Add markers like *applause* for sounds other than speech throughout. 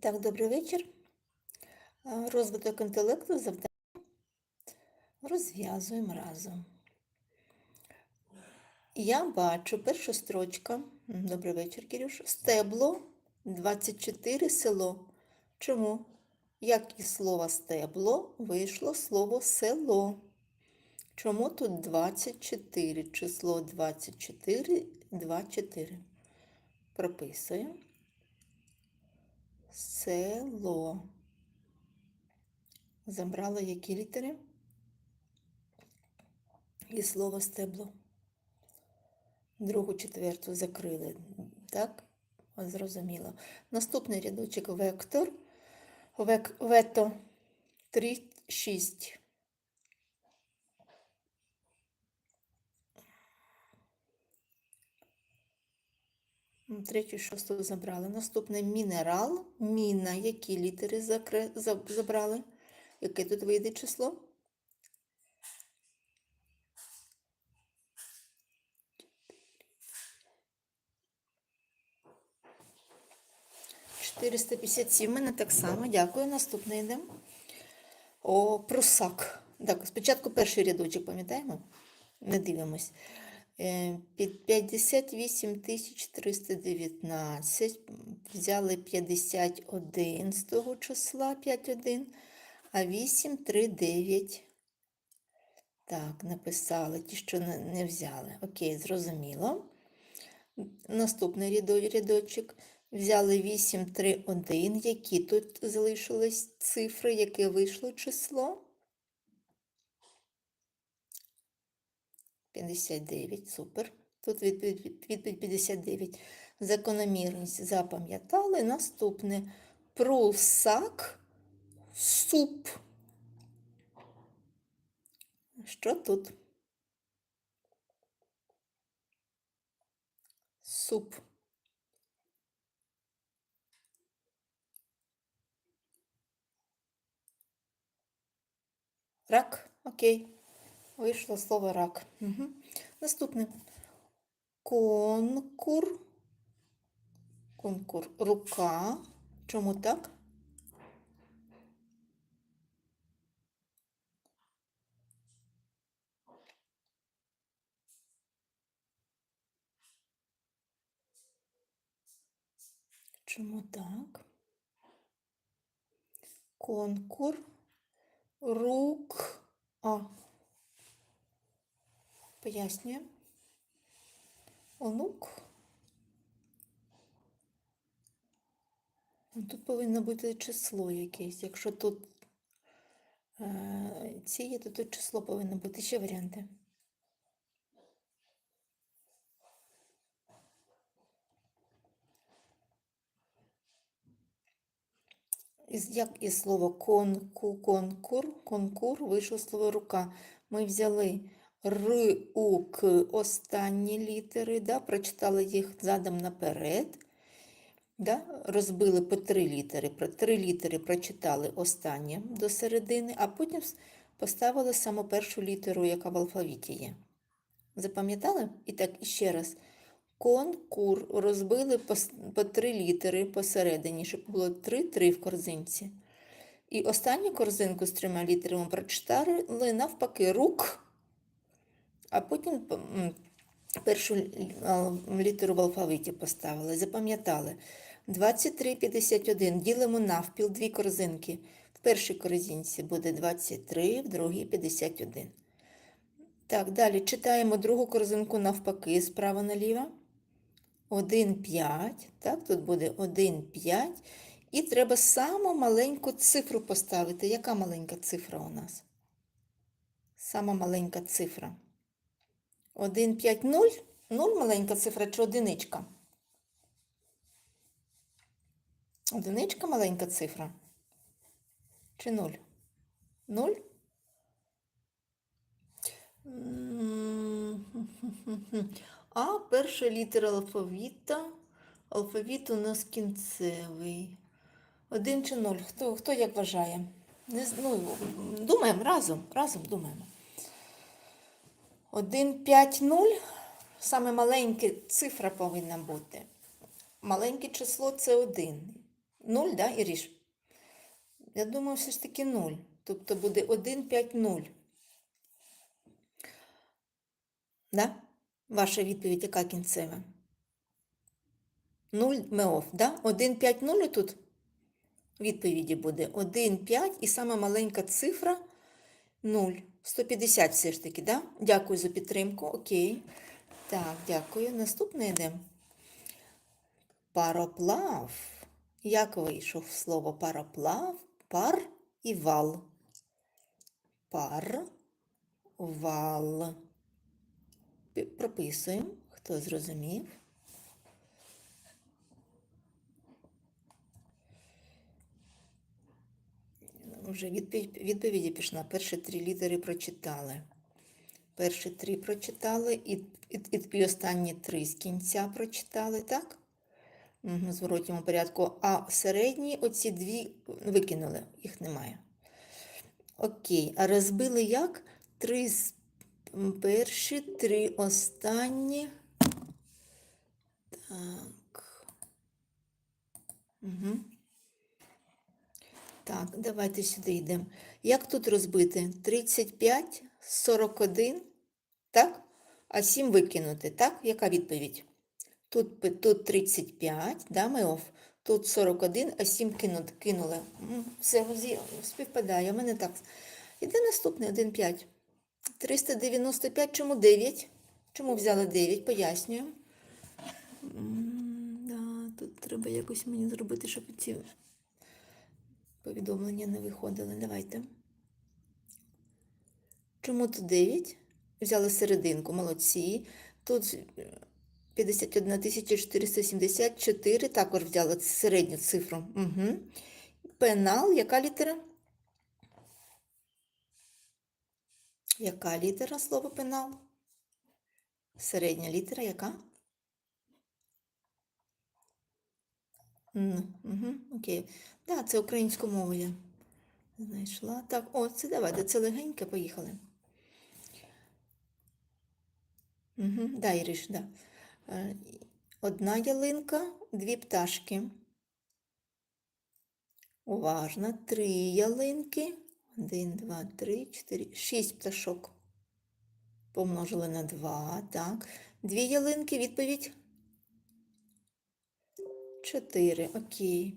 Так, добрий вечір. Розвиток інтелекту завдання розв'язуємо разом. Я бачу перша строчка. Добрий вечір, Кирюш. Стебло 24 село. Чому? Як із слова стебло вийшло слово село. Чому тут 24? Число 24, 24. Прописуємо. Село. Забрала які літери? І слово стебло. Другу, четверту закрили. Так? Зрозуміло. Наступний рядочок вектор. Век, вето 3, 6. Третю, шосту забрали. Наступний мінерал. Міна. Які літери закре... забрали? Яке тут вийде число? Чотириста п'ятдесят сім. Мене так само. Дякую. Наступний йдемо. О, прусак. Так, спочатку перший рядочок, пам'ятаємо? Не дивимось. Е, Під 58 тисяч 319 взяли 51 з того числа 51, а 8 3 9. Так, написали ті, що не, взяли. Окей, зрозуміло. Наступний рядо- рядочок. Взяли 8 3 1. Які тут залишились цифри, яке вийшло число? 59, супер. Тут відповідь, від- відповідь 59. Закономірність запам'ятали. Наступне прусак, суп. Що тут? Суп. Рак. Окей. Вийшло слово рак. Угу. Наступне. Конкур. Конкур. Рука. Чому так? Чому так? Конкур. Рук. А. Пояснюємо. Онук. Ну, Тут повинно бути число якесь. Якщо тут е, ці є, то тут число повинно бути. Ще варіанти. Як із слова конку, конкур, конкур вийшло слово рука. Ми взяли р, у, к, останні літери, да, прочитали їх задом наперед, да, розбили по три літери, три літери прочитали останнє до середини, а потім поставили саму першу літеру, яка в алфавіті є. Запам'ятали? І так, іще раз. Конкур розбили по, по три літери посередині, щоб було три-три в корзинці. І останню корзинку з трьома літерами прочитали навпаки рук, а потім першу літеру в алфавіті поставили. Запам'ятали. 23,51 ділимо навпіл дві корзинки. В першій корзинці буде 23, в другій 51. Так, далі читаємо другу корзинку навпаки, справа наліво. 1, 5. Так, тут буде 1, 5. І треба саму маленьку цифру поставити. Яка маленька цифра у нас? Сама маленька цифра. 1, 5, 0. 0 маленька цифра чи одиничка? Одиничка маленька цифра. Чи 0? 0? А перша літера алфавіта. Алфавіт у нас кінцевий. Один чи нуль. Хто, хто як вважає? Не, ну, думаємо разом, разом думаємо. Один, п'ять, нуль. Саме маленька цифра повинна бути. Маленьке число це один. 0, да, Іріш? Я думаю, все ж таки 0. Тобто буде 1, 5, 0. Да? Ваша відповідь яка кінцева? 0 меоф, да? 1, 5, 0 тут відповіді буде 1, 5 і сама маленька цифра 0. 150 все ж таки, да? Дякую за підтримку. Окей. Так, дякую. Наступне йде. Пароплав. Як вийшов слово пароплав? Пар і вал. Пар, вал. Прописуємо, хто зрозумів. Вже відповіді пішла. Перші три літери прочитали. Перші три прочитали і, і, і, останні три з кінця прочитали, так? Угу, зворотньому порядку. А середні оці дві викинули, їх немає. Окей, а розбили як? Три з перші, три останні. Так. Угу. Так, давайте сюди йдемо. Як тут розбити? 35, 41, так? А 7 викинути, так? Яка відповідь? Тут, тут 35, да, ми оф. Тут 41, а 7 кинути, кинули. Все співпадає. У мене так. Іде наступний 1,5. 395, чому 9? Чому взяли 9? Пояснюю. Да, тут треба якось мені зробити, щоб ці повідомлення не виходили. Давайте. Чому тут 9? Взяли серединку, молодці. Тут е, 51 474, також взяли середню цифру. Угу. Пенал, яка літера? Яка літера слово пенал? Середня літера яка? Угу, окей. Так, це українську мову я знайшла. Так, о, це давайте, це легеньке, поїхали. Угу, да, Іриш, да. Е, Одна ялинка, дві пташки. Уважно. Три ялинки. Один, два, три, чотири, шість пташок. Помножили на два, так. Дві ялинки, відповідь. Чотири, окей.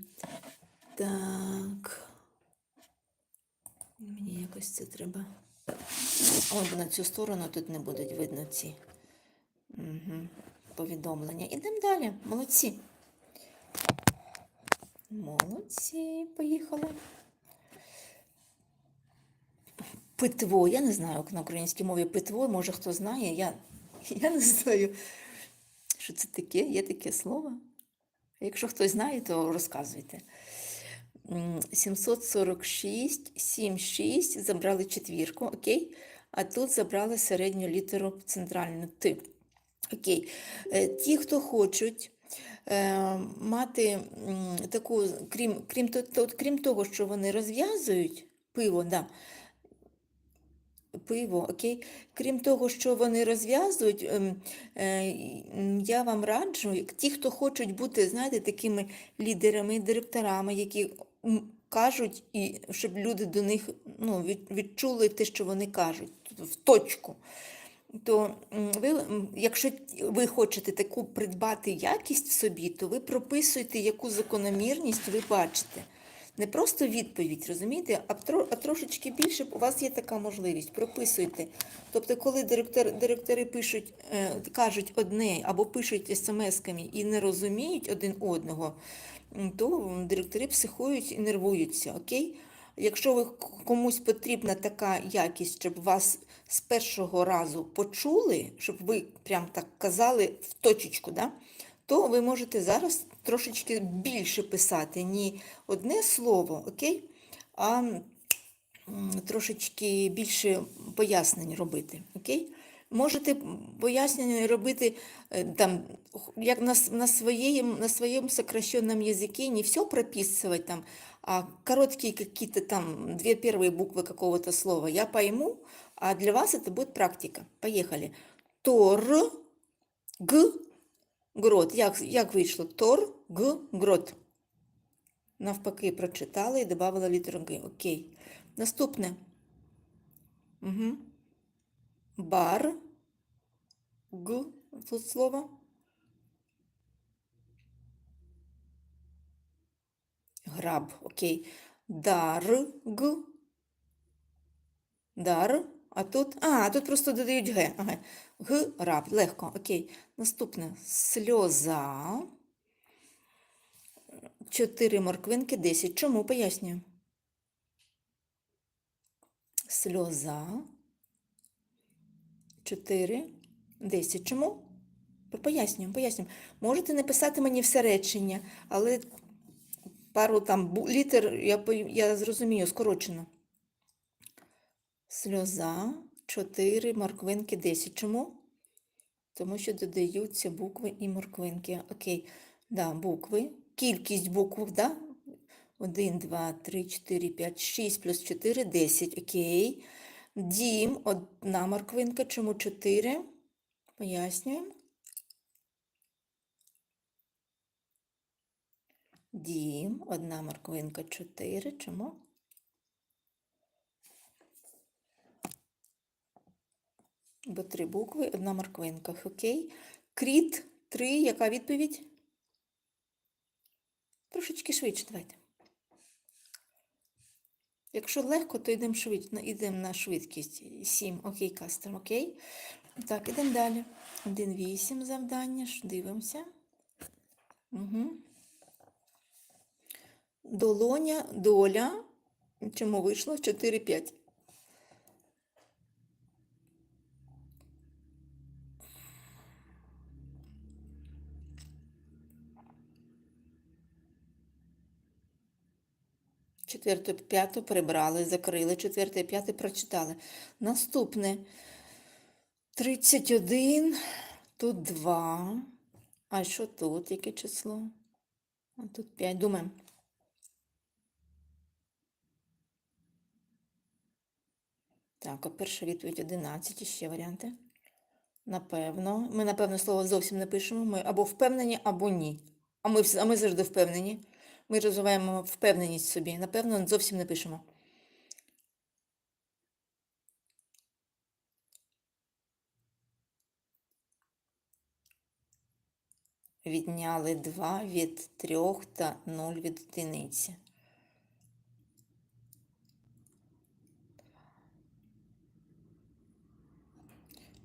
Так. Мені якось це треба. От на цю сторону тут не будуть видно ці угу. повідомлення. Ідемо далі. Молодці. Молодці, поїхали. Питво, я не знаю, як на українській мові питво, може хто знає, я, я не знаю, що це таке, є таке слово. Якщо хтось знає, то розказуйте. М, 746, 76, забрали четвірку, окей? А тут забрали середню літеру центральну Т. Окей. Е, Ті, хто хочуть е, мати таку, крім, крім, крім того, що вони розв'язують пиво, да, пиво, окей. Крім того, що вони розв'язують, ем, е, я вам раджу, ті, хто хочуть бути, знаєте, такими лідерами, директорами, які кажуть, і щоб люди до них ну, відчули те, що вони кажуть, в точку. То ви, якщо ви хочете таку придбати якість в собі, то ви прописуєте, яку закономірність ви бачите. Не просто відповідь, розумієте, а, тро, а трошечки більше у вас є така можливість. Прописуйте. Тобто, коли директор, директори пишуть, е, кажуть одне або пишуть смс-ками і не розуміють один одного, то директори психують і нервуються. Окей? Якщо ви комусь потрібна така якість, щоб вас з першого разу почули, щоб ви прям так казали в точечку, да? то ви можете зараз трошечки більше писати, не одне слово, окей? а м, трошечки більше пояснень робити. Окей? Можете пояснення робити е, там, х- як на, с- на, своєму, на своем сокращенном языке, не все прописывать там, а короткие какие-то там две первые буквы какого-то слова я пойму, а для вас это будет практика. Поехали. Тор, г, грот. Як, як вийшло? Тор, г, грот. Навпаки, прочитали і додали літеру Г. Окей. Наступне. Угу. Бар. Г. Тут слово. Граб. Окей. Дар. Г. Дар. А тут. А, тут просто додають Г. Ага. Г. Раб. Легко. Окей. Наступне. Сльоза. Чотири морквинки, 10. Чому? Пояснюю. Сльоза. 4, 10. Чому? Пояснюю, пояснюю. Можете не писати мені все речення, але пару там літер я, я зрозумію скорочено. Сльоза, 4, морквинки, 10. Чому? Тому що додаються букви і морквинки. Окей. Да, букви. Кількість букв, да? 1, 2, 3, 4, 5, 6 плюс 4, 10. Окей. Дім, одна морквинка. Чому 4? Пояснюємо. Дім, одна морквинка, 4. Чому? Бо три букви, одна морквинка. Окей. Кріт, 3. Яка відповідь? Трошечки швидше давайте. Якщо легко, то йдемо швидше, йдемо на швидкість. 7. Окей, кастом, окей. Так, ідемо далі. 1.8 завдання. Дивимося. Угу. Долоня, доля. Чому вийшло? 4-5. Четверту, п'яту прибрали, закрили, четверте, п'яте прочитали. Наступне 31, тут 2. А що тут? Яке число? А тут 5. Думаємо. Так, а перша відповідь 11. І ще варіанти. Напевно. Ми, напевно, слово зовсім не пишемо. Ми або впевнені, або ні. А ми, а ми завжди впевнені. Ми розвиваємо впевненість в собі. Напевно, зовсім не пишемо. Відняли 2 від 3 та 0 від одиниці.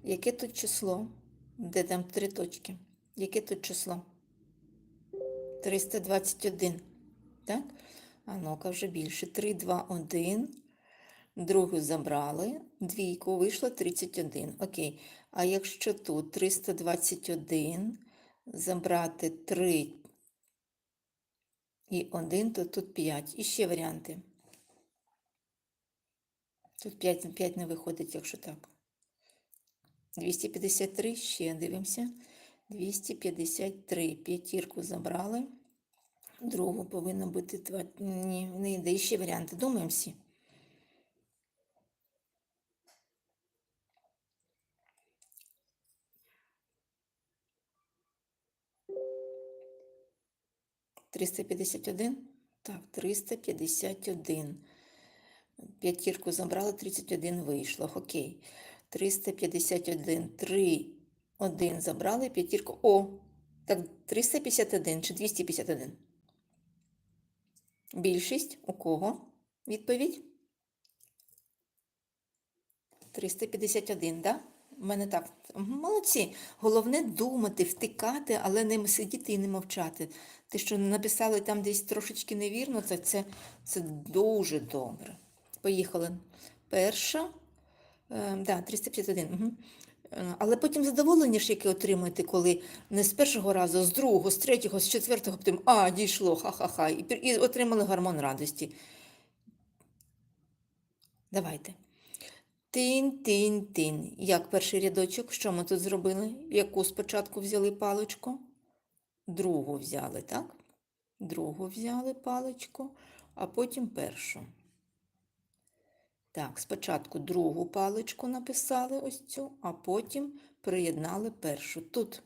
Яке тут число? Де там три точки? Яке тут число? 321. Так? А ну-ка вже більше. 3, 2, 1. Другу забрали. Двійку вийшло 31. Окей. А якщо тут 321 забрати 3 і 1, то тут 5. І ще варіанти. Тут 5, 5 не виходить, якщо так. 253 ще дивимося. 253. П'ятірку забрали. Другу повинно бути. Ні, не йде. Ще варіанти. Думаємо всі. Триста п'ятдесят один? Так, 351. П'ятірку забрали, 31 вийшло. Окей. 351, 3, 1 забрали, п'ятірку. О, так 351 чи 251? Більшість у кого? Відповідь? 351, да? У мене так. Молодці. Головне думати, втикати, але не сидіти і не мовчати. Те, що написали там десь трошечки невірно, це, це, це дуже добре. Поїхали. Перша. Е, да, 351. Угу. Але потім задоволення ж, яке отримуєте, коли не з першого разу, з другого, з третього, з четвертого, потім а, дійшло, ха-ха-ха, і, і отримали гормон радості. Давайте. Тин-тин-тин. Як перший рядочок, що ми тут зробили? Яку спочатку взяли паличку? Другу взяли, так? Другу взяли паличку, а потім першу. Так, спочатку другу паличку написали ось цю, а потім приєднали першу. Тут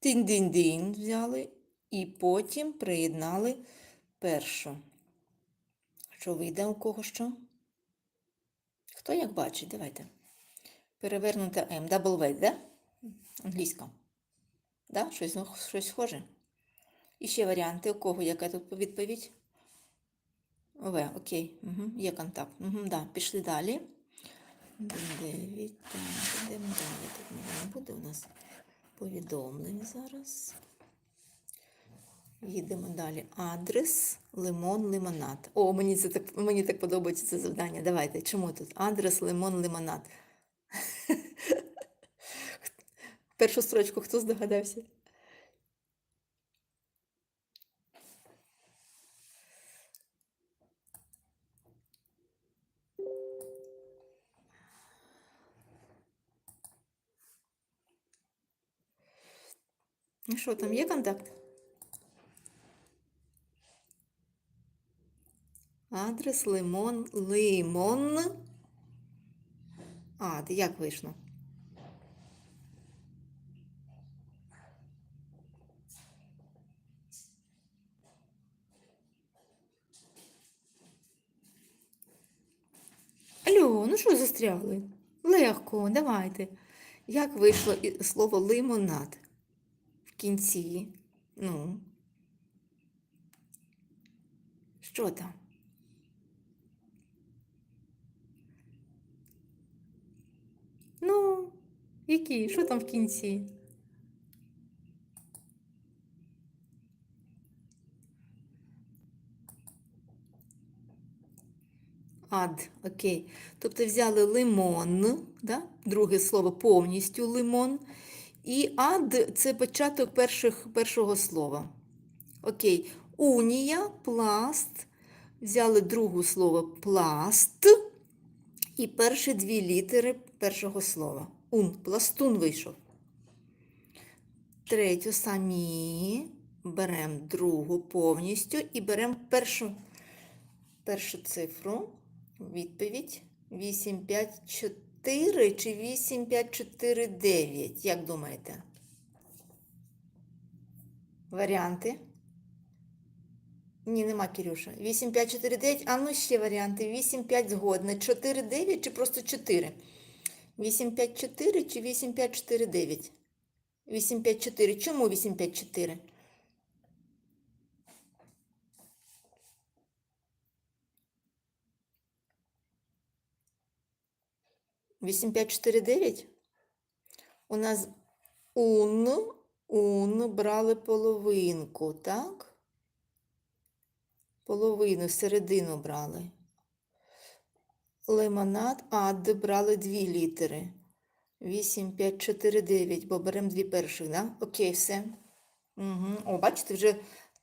тин-дин-дин взяли і потім приєднали першу. Що вийде у кого що? Хто як бачить? Давайте. Перевернута М. Double V, да? Англійська. Да? Щось, ну, щось схоже. І ще варіанти. У кого яка тут відповідь? В, окей. Угу. Є контакт. Угу, да. Пішли далі. Йдемо далі. Тут не буде у нас повідомлень зараз. Їдемо далі. Адрес, лимон, лимонад. О, мені це так, мені так подобається це завдання. Давайте. Чому тут? Адрес, лимон, лимонад. *laughs* Першу строчку хто здогадався? Що, там є контакт? Адрес лимон, лимон. А, як вийшло? Алло, ну що застрягли? Легко, давайте. Як вийшло слово лимонад в кінці? Ну. Що там? Ну, які? Що там в кінці? Ад, окей. Тобто взяли лимон, да? друге слово повністю лимон. І ад це початок перших, першого слова. Окей. Унія, пласт. Взяли друге слово пласт. І перші дві літери першого слова. Ун. Пластун вийшов. Третю самі. Беремо другу повністю і беремо першу, першу цифру. Відповідь 854 чи 8549. Як думаєте? Варіанти? Ні, нема Кирюша. 8549. А ну ще варіанти. 85 згодне. 49 чи просто 4? 854 чи 8549? 854. Чому 854? Вісім п'ять чотири дев'ять? У нас ун, ун брали половинку, так? Половину, середину брали. Лимонад, ад брали дві літери. 8, 5, 4, 9, бо беремо дві перших, да? Окей, все. Угу. О, бачите, вже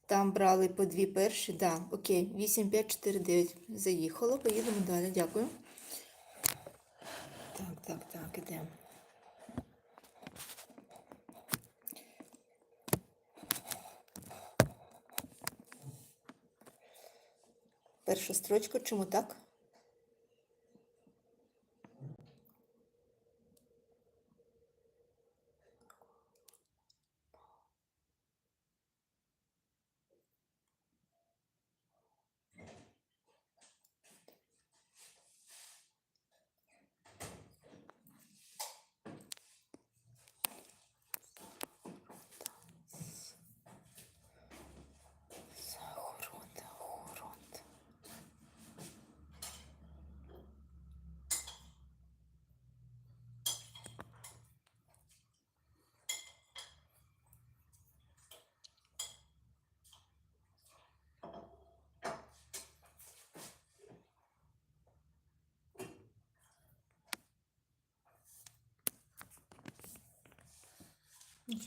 там брали по дві перші, да, окей. 8, 5, 4, 9. Заїхало, поїдемо далі, дякую. Так, так, так, ідемо. Перша строчка, чому так?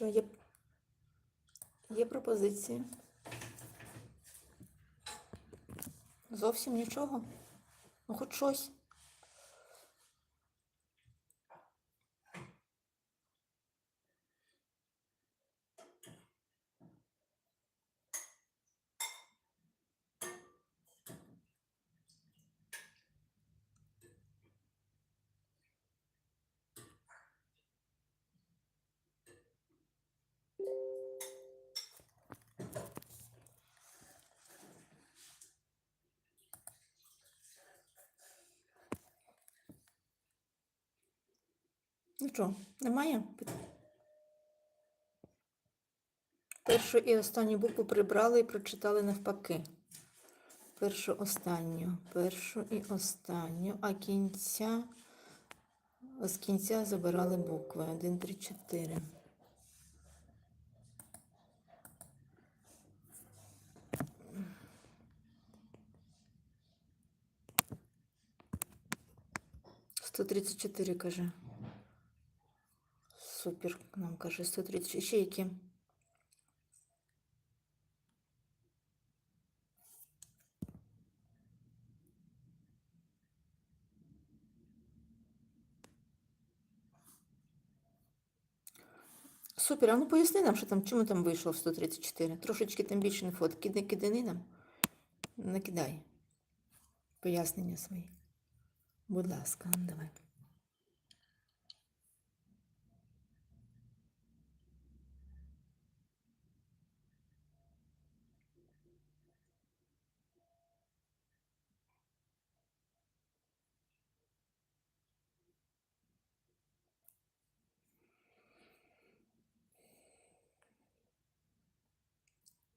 Що, є, є пропозиції? Зовсім нічого? Ну, хоч щось. Що, немає? Першу і останню букву прибрали і прочитали навпаки. Першу останню, першу і останню, а кінця з кінця забирали букви 1, 3, 4. Сто тридцять чотири каже. Супер, нам каже 130. Ще які? Супер, а ну поясни нам, що там, чому там вийшло в 134? Трошечки там більше не фот. Кидай, кидай нам. Накидай. Пояснення свої. Будь ласка, ну, давай.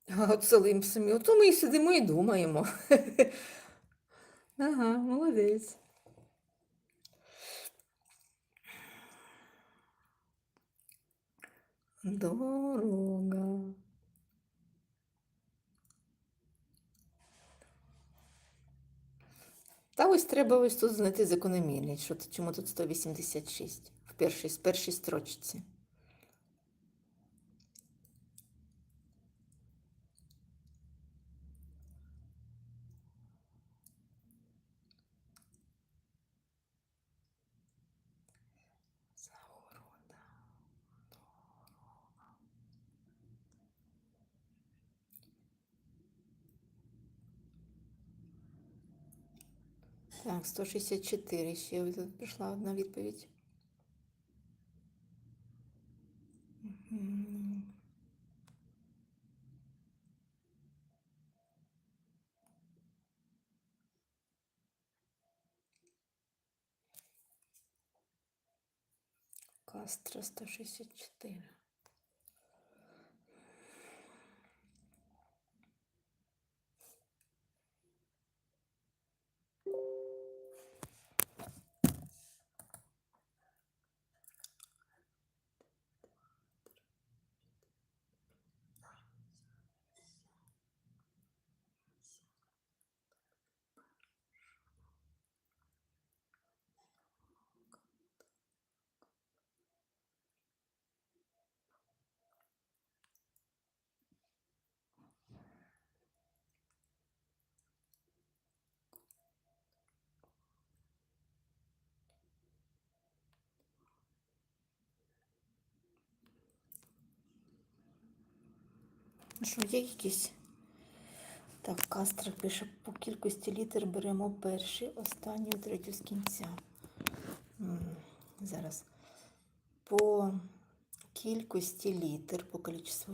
*laughs* от самі, ото ми і сидимо і думаємо. *laughs* Ага, молодець. Дорога. Та ось треба ось тут знайти закономірність, чому тут 186 в першій, в першій строчці. Так, 164 ще тут прийшла одна відповідь. Кастро 164. Ну Що, є якісь? Так, Кастро пише, по кількості літер беремо перший, останню, третю з кінця. Зараз. По кількості літер, по кількості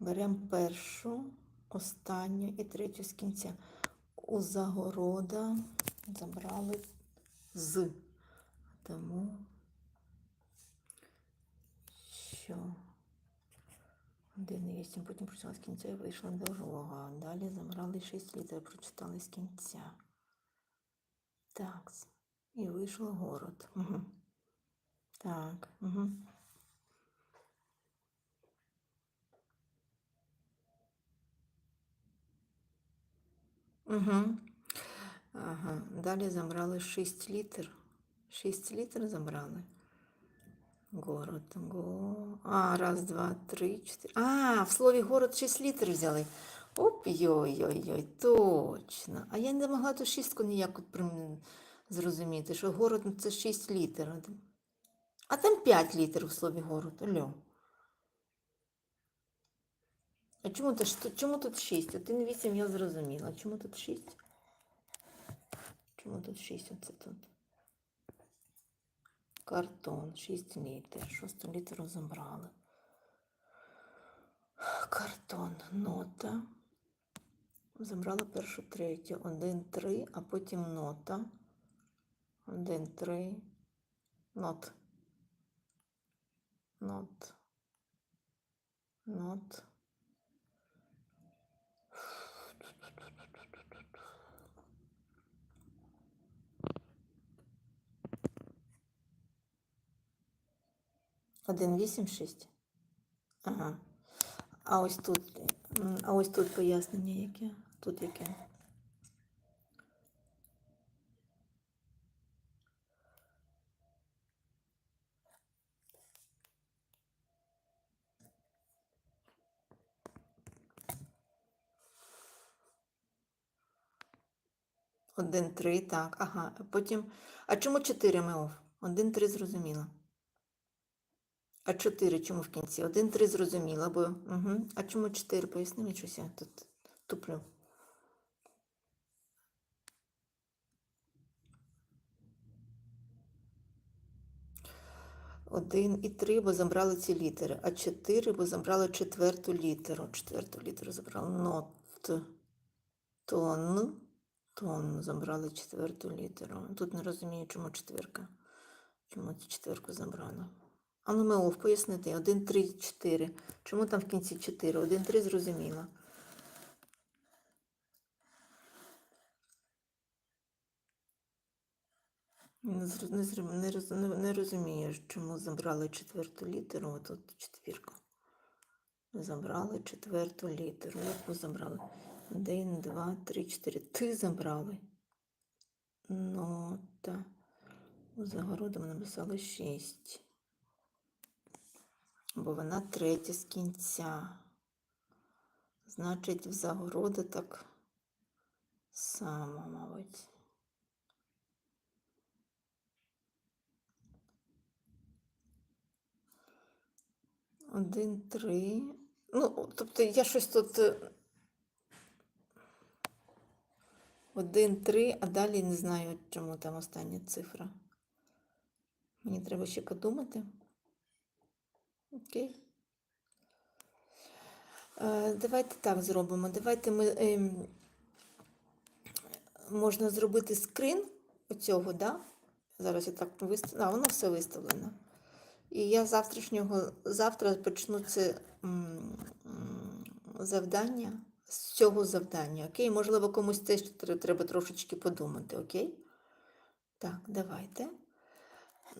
беремо першу, останню і третю з кінця. У загорода забрали з. Тому що 1,8, потім прочитала з кінця і вийшла до рога. Далі забрали 6 літер, прочитали з кінця. Так. І вийшло город. Угу. Так. Угу. Угу. Ага. Далі забрали 6 літер. 6 літер забрали. Город. Го. А, раз, два, три, чотири. А, в слові город 6 літер взяли. Оп, йой-йой-йой, точно. А я не могла ту шістку ніяк зрозуміти, що город це 6 літер. А там 5 літер в слові город. Алло. А чому, ж- чому тут 6? 1,8 я зрозуміла. Чому тут 6? Чому тут 6? Оце тут. Картон, 6 літер, шосту літеру забрали. Картон, нота. Забрали першу третю. 1, 3, а потім нота. 1, 3. Нот. Нот. Нот. 1,8,6. Ага. А ось тут, а ось тут пояснення яке? Тут яке? Один, три, так, ага. Потім. А чому чотири мов? Один, три, зрозуміло. А чотири чому в кінці? Один, три зрозуміло, бо. Угу. А чому чотири? Поясни мені щось я тут туплю. Один і три, бо забрали ці літери, а чотири, бо забрали четверту літеру. Четверту літеру забрали. Нот. Тон. Тон. Забрали четверту літеру. Тут не розумію, чому четвірка. Чому цю четвірку забрали? А ну Меов, пояснити. Один, три, чотири. Чому там в кінці чотири? Один, три зрозуміло. Не, не, не, роз- не, не розумію, чому забрали четверту літеру, а тут четвірка. Забрали четверту літеру. Як ви забрали? Один, два, три, чотири. Ти забрали. Нота. У загородом написали шість. Бо вона третя з кінця. Значить, в загороди так само, мабуть. Один, три. Ну, тобто я щось тут. е, Один, три, а далі не знаю, чому там остання цифра. Мені треба ще подумати. Окей. Давайте так зробимо. Давайте ми ем, можна зробити скрин оцього, да? Зараз я так виставлю. А, воно все виставлено. І я завтрашнього завтра почну це завдання з цього завдання. Окей? Можливо, комусь теж треба трошечки подумати, окей? Так, давайте.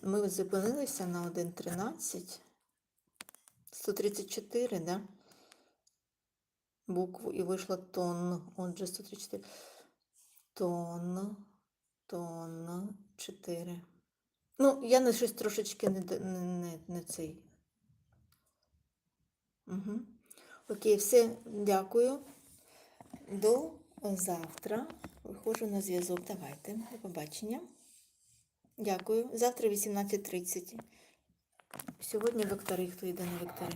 Ми зупинилися на 1.13. 134, да? Букву і вийшло тон. Отже, 134. Тон. Тон 4. Ну, я на щось трошечки не, не, не, не цей. Угу. Окей, все, дякую. До завтра. Виходжу на зв'язок. Давайте. До побачення. Дякую. Завтра 18.30. Сьогодні вектори. Хто йде на вектори?